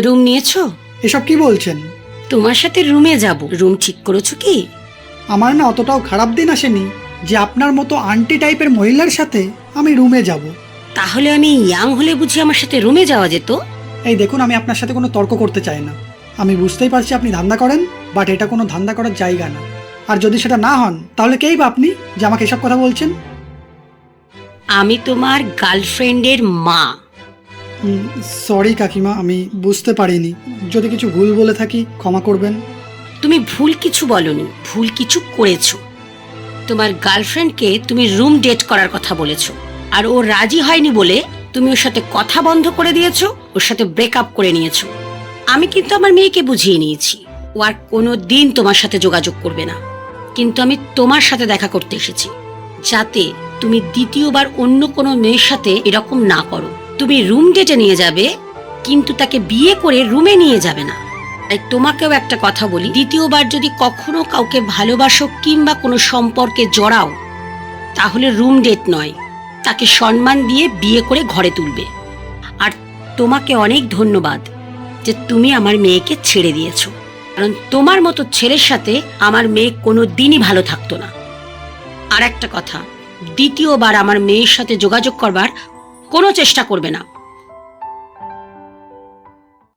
Room নিয়েছো? এসব কি বলছেন? তোমার সাথে রুমে যাব। রুম ঠিক করেছ কি? আমার না অতটাও খারাপ দিন আসেনি যে আপনার মতো আন্টি টাইপের মহিলার সাথে আমি রুমে যাব। তাহলে আমি ইয়াং হলে বুঝি আমার সাথে রুমে যাওয়া যেত? এই দেখুন আমি আপনার সাথে কোনো তর্ক করতে চাই না। আমি বুঝতেই পারছি আপনি ধান্দা করেন বাট এটা কোনো ধান্দা করার জায়গা না। আর যদি সেটা না হন তাহলে কেই বা আপনি যে আমাকে এসব কথা বলছেন? আমি তোমার গার্লফ্রেন্ডের মা। সরি কাকিমা, আমি বুঝতে পারিনি। যদি কিছু ভুল বলে থাকি, ক্ষমা করবেন। তুমি ভুল কিছু বলনি, ভুল কিছু করেছ। তোমার গার্লফ্রেন্ডকে তুমি রুম ডেট করার কথা বলেছ। আর ও রাজি হয়নি বলে তুমি ওর সাথে কথা বন্ধ করে দিয়েছ, ওর সাথে ব্রেকআপ করে নিয়েছো। আমি কিন্তু আমার মেয়েকে বুঝিয়ে নিয়েছি। ও আর কোনো দিন তোমার সাথে যোগাযোগ করবে না। কিন্তু আমি তোমার সাথে দেখা করতে এসেছি। যাতে তুমি দ্বিতীয়বার অন্য কোনো মেয়ের সাথে এরকম না করো। তুমি রুম ডেটে নিয়ে যাবে, কিন্তু তাকে বিয়ে করে রুমে নিয়ে যাবে না। তাই তোমাকেও একটা কথা বলি, দ্বিতীয়বার যদি কখনো কাউকে ভালোবাসো কিংবা কোনো সম্পর্কে জড়াও, তাহলে রুম ডেট নয়, তাকে সম্মান দিয়ে বিয়ে করে ঘরে তুলবে। আর তোমাকে অনেক ধন্যবাদ যে তুমি আমার মেয়েকে ছেড়ে দিয়েছ, কারণ তোমার মতো ছেলের সাথে আমার মেয়ে কোনো দিনই ভালো থাকতো না। আর একটা কথা, দ্বিতীয়বার আমার মেয়ের সাথে যোগাযোগ করবার কোনো চেষ্টা করবে না।